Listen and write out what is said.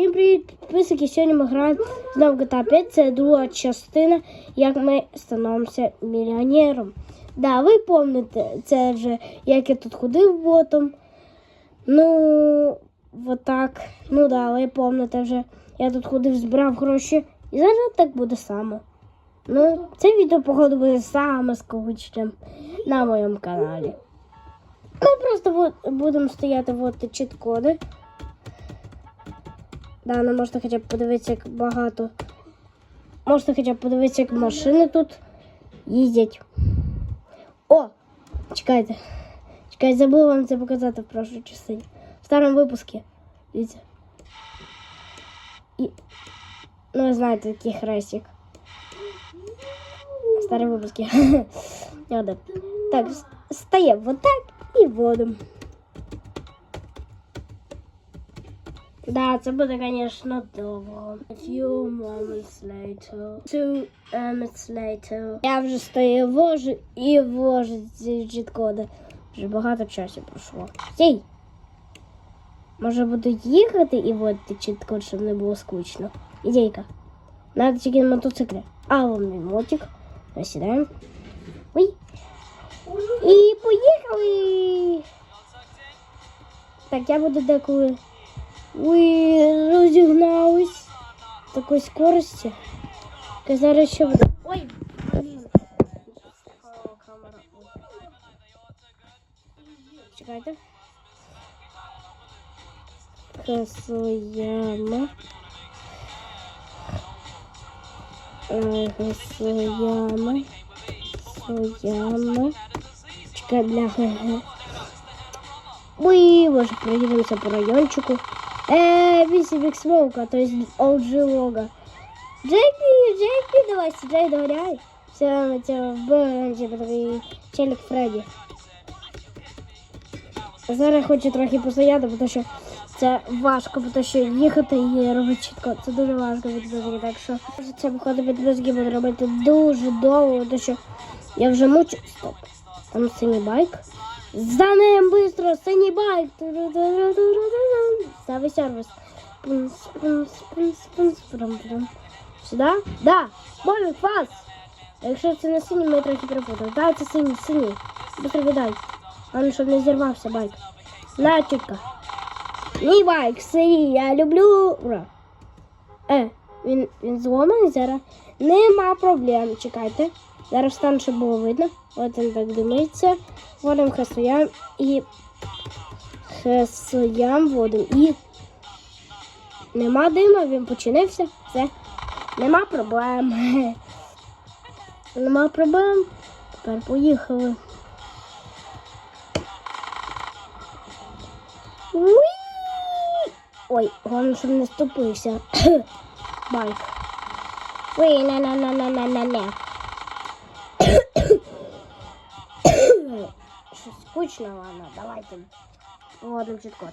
Всім привіт, підписники. Сьогодні ми граємо знову GTA 5. Це друга частина, як ми становимося мільйонером. Да, ви пам'ятаєте, це вже як я тут ходив ботом. Ну, вот так. Ну да, ви пам'ятаєте вже. Я тут ходив, збирав гроші. І зараз так буде саме. Ну, це відео, походу, буде саме скучним на моєму каналі. Ми просто будемо стояти от чіт-коди. Да, ну можна хоча б подивитися, як багато. Можна хоча б подивитися, як машини тут їздять. О! Чекайте. Чекайте, забула вам це показати в прошлій частині. В старому випуску. Дивіться. І... Ну, ви знаєте, такий хрестик. Старі випуски. Так, с- стаємо вот так і вводимо. Да, це буде, звісно, довго. A few moments later. Two minutes later. Я вже стою вожу і вожу ці джит-коди. Вже багато часу пройшло. Стій! Може буду їхати і вводити чіт-код, щоб не було скучно. Ідейка. Надо тільки на мотоциклі. А, вон мій мотик. Насідаємо. Ой. І поїхали! Так, я буду деколи. Ой, розігнались. Такої скорості. Я зараз ще буде. Ой! Чекайте. Хасуяма. Е, Хасуяма. Хасуяма. Чекай, бляха. Ой, може проїдемося по райончику. Вісім вік смоука, то есть OG лога. Джекі, Джекі, давай, Джей, догоряй. Все, вбили, типу такий челік Фредді. Зараз хочу трохи постояти, тому що це важко, тому що їхати і робити чітко. Це дуже важко відбити, так що це виходить відбитки буду робити дуже довго, тому що я вже мучу. Стоп. Там синій байк. За ним быстро, синій байк. Стави прям. Сюда? Да. Бобик, фас. Якщо це не синій, ми трохи перепутали. Да, це синій, синій. Быстро віддай. Главное, щоб не зірвався байк. На. Мій байк, синій, я люблю. Ура. Е, він, він зломаний зараз. Нема проблем, чекайте. Зараз встану, щоб було видно. От він так димиться. Вводимо хасуям і хасуям вводимо. І нема дима, він починився. Все. Нема проблем. Нема проблем. Тепер поїхали. Ой, головне, щоб не ступився. Байк. Уй, no, на на на на no. Що скучно, ладно, давайте. Вводимо чітко.